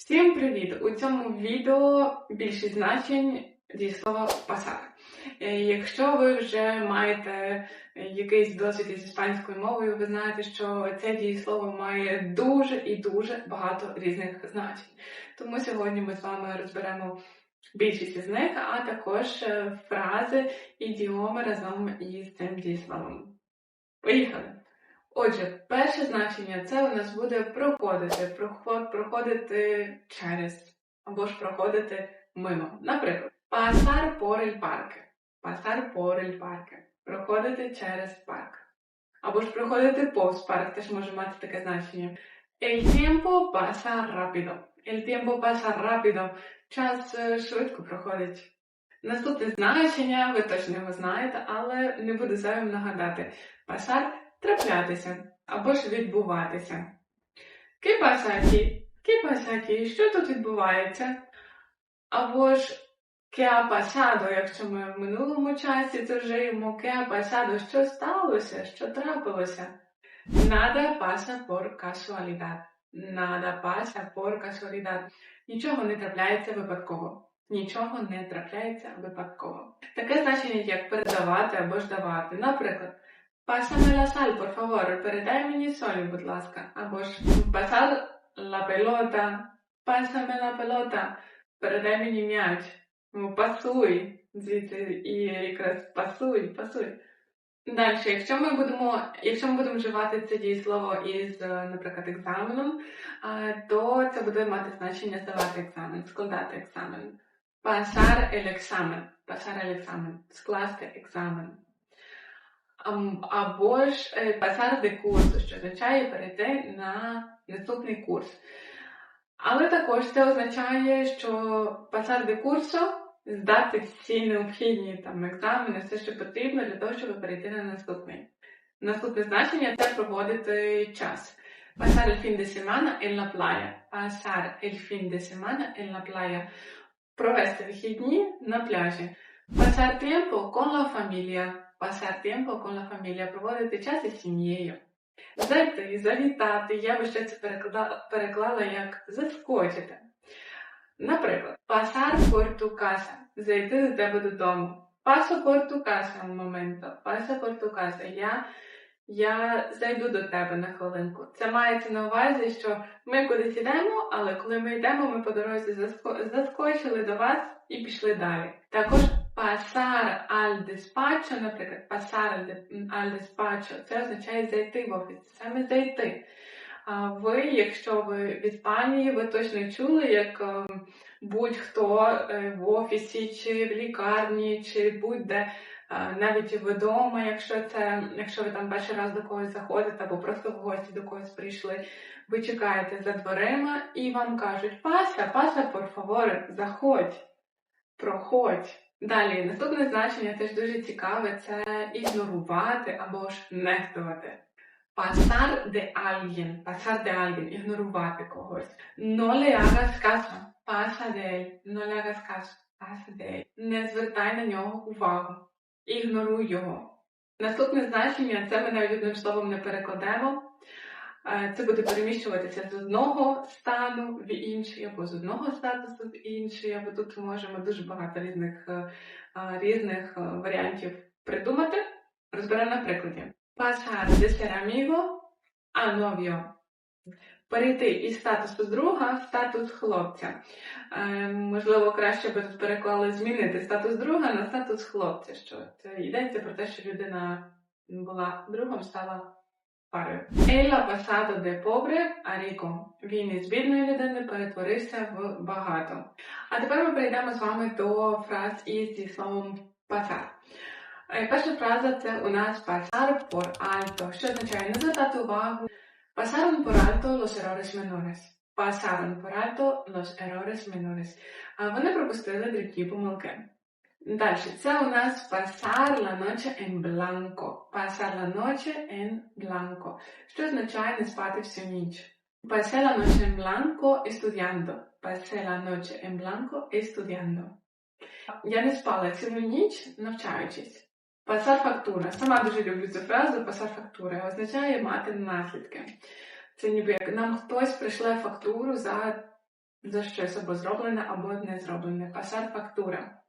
Всім привіт! У цьому відео більшість значень дієслова пасар. Е, Якщо ви вже маєте якийсь досвід із іспанською мовою, ви знаєте, що це дієслово має дуже і дуже багато різних значень. Тому сьогодні ми з вами розберемо більшість із них, а також е, фрази, ідіоми разом із цим дієсловом. Поїхали! Отже, перше значення це у нас буде проходити, проходити через або ж проходити мимо. Наприклад, pasar por el parque. Pasar por. Проходити через парк. Або ж проходити повз парк теж може мати таке значення. El tiempo pasa rápido. El tiempo pasa rápido. Час е, швидко проходить. Наступне значення, ви точно його знаєте, але не буду зайвим нагадати. Pasar траплятися або ж відбуватися. «Qué pasa aquí?» «Qué pasa aquí?» Що тут відбувається? Або ж «Qué ha pasado?» Якщо ми в минулому часі, то вжиємо «Qué ha? Що сталося? Що трапилося? Nada pasa por casualidad. Nada pasa por casualidad. Нічого не трапляється випадково. Нічого не трапляється випадково. Таке значення, як передавати або ж давати. Наприклад, Pásame la sal, por favor. Передай мені солі, будь ласка. Або ж pasar la pelota. Pásame la pelota. Передай мені м'яч. Пасуй. Звідси і якраз пасуй, пасуй. Далі, якщо ми будемо, якщо ми будемо вживати це дієслово із, наприклад, екзаменом, то це буде мати значення здавати екзамен, складати екзамен. Pasar el examen. Pasar el examen. Скласти екзамен. Або ж е, pasar курсу, що означає перейти на наступний курс. Але також це означає, що de курсу здати всі необхідні там екзамени, все, що потрібно для того, щоб перейти на наступний. Наступне значення це проводити час. Pasar el fin de semana en la playa. Pasar el fin de semana en la playa. Провести вихідні на пляжі. Pasar tiempo con la familia. Pasar tiempo con familia. Проводити час із сім'єю. Зайти, завітати. Я би ще це переклала, переклала як заскочити. Наприклад, por tu casa. Зайти до тебе додому. Paso por tu casa un momento. Paso por. Я, я зайду до тебе на хвилинку. Це мається на увазі, що ми кудись йдемо, але коли ми йдемо, ми по дорозі заско- заскочили до вас і пішли далі. Також al despacho, наприклад, al despacho, це означає зайти в офіс, саме зайти. А ви, якщо ви в Іспанії, ви точно чули, як е, будь-хто е, в офісі, чи в лікарні, чи будь-де, е, навіть вдома, якщо це, якщо ви там перший раз до когось заходите, або просто в гості до когось прийшли, ви чекаєте за дверима і вам кажуть паса, паса, por favor, заходь, проходь. Далі, наступне значення теж дуже цікаве, це ігнорувати або ж нехтувати. Pasar de alguien, pasar de alguien, ігнорувати когось. No le hagas caso, pasa de él, no. Не звертай на нього увагу, ігноруй його. Наступне значення, це ми навіть одним словом не перекладемо. Це буде переміщуватися з одного стану в інший, або з одного статусу в інший, або тут ми можемо дуже багато різних, е, різних е, варіантів придумати. Розберемо на прикладі. Pasar de ser amigo a novio. Перейти із статусу друга в статус хлопця. Е, можливо, краще би тут переклали змінити статус друга на статус хлопця. Що це йдеться про те, що людина була другом, стала парою. Él ha pasado de pobre a rico. Він із бідної людини перетворився в багато. А тепер ми перейдемо з вами до фраз із зі словом pasar. Перша фраза це у нас pasar por alto, що означає не звертати увагу. Pasaron por alto los errores menores. Pasaron por alto los errores menores. Вони пропустили дрібні помилки. Далі, це у нас pasar la noche en blanco. Pasar la noche en blanco, що означає не спати всю ніч. Pasé la noche en blanco estudiando. Pasé la noche en blanco estudiando. Я не спала цілу ніч, навчаючись. Пасар фактура. Сама дуже люблю цю фразу пасар фактура. Означає мати наслідки. Це ніби як нам хтось прийшле фактуру за за щось або зроблене, або не зроблене. Pasar factura.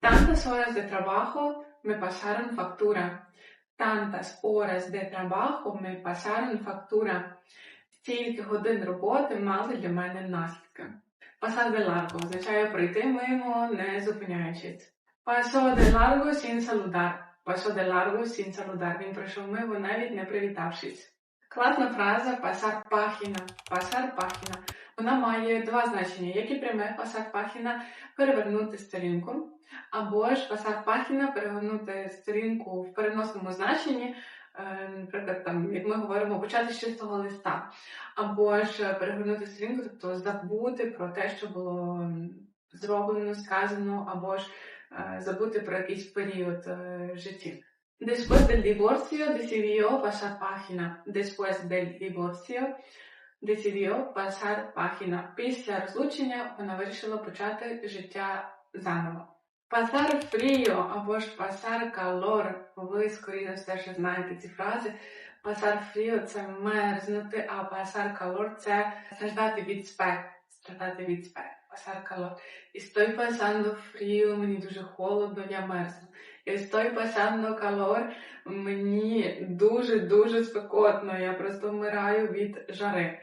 Tantas horas de trabajo me pasaron factura. Tantas horas de trabajo me pasaron factura. Стільки годин роботи мали для мене наслідки. Pasar de largo означає пройти мимо, не зупиняючись. Paso de largo sin saludar. Paso de largo sin saludar. Він пройшов мимо, навіть не привітавшись. Класна фраза pasar página. Pasar página. Вона має два значення, як і пряме pasar página – перевернути сторінку, або ж pasar página – перевернути сторінку в переносному значенні, е, наприклад, там, як ми говоримо, почати з чистого листа, або ж перевернути сторінку, тобто забути про те, що було зроблено, сказано, або ж е, забути про якийсь період е, в житті. Después del divorcio decidió pasar página. Después del divorcio decidió pasar página. Після розлучення вона вирішила почати життя заново. Pasar frío або ж pasar calor. Ви, скоріше все, що знаєте ці фрази. Pasar frío – це мерзнути, а pasar calor – це страждати від спеки. Страждати від спеки. Pasar calor. Estoy pasando frío, мені дуже холодно, я мерзну. Estoy pasando calor, мені дуже-дуже спекотно, я просто вмираю від жари.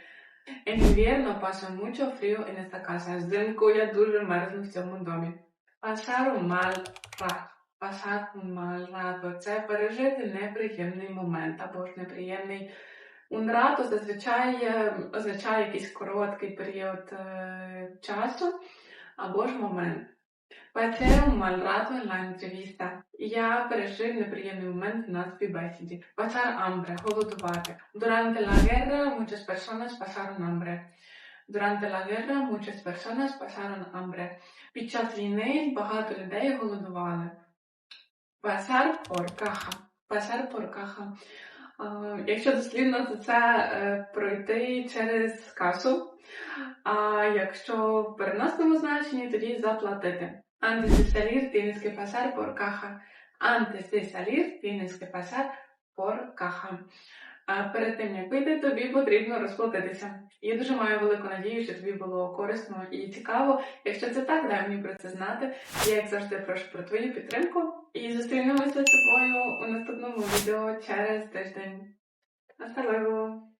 En invierno pasa mucho frío en esta casa. Взимку я дуже мерзну в цьому домі. Pasar un mal rato. Pasar un mal rato. Це пережити неприємний момент або ж неприємний un rato зазвичай е, означає якийсь короткий період е, часу або ж момент. Pasé un mal rato en la entrevista. Я пережив неприємний момент на співбесіді. Pasar hambre, голодувати. Durante la guerra muchas personas pasaron hambre. Durante la guerra muchas personas pasaron hambre. Під час війни багато людей голодували. Pasar por caja. Pasar por caja. Якщо дослідно, то це е, пройти через касу. А якщо в переносному значенні, тоді заплатити. Antes de salir tienes que pasar por caja. Antes. А перед тим, як вийти, тобі потрібно розплатитися. Я дуже маю велику надію, що тобі було корисно і цікаво. Якщо це так, дай мені про це знати. Я, як завжди, прошу про твою підтримку. І зустрінемося з тобою у наступному відео через тиждень. Hasta!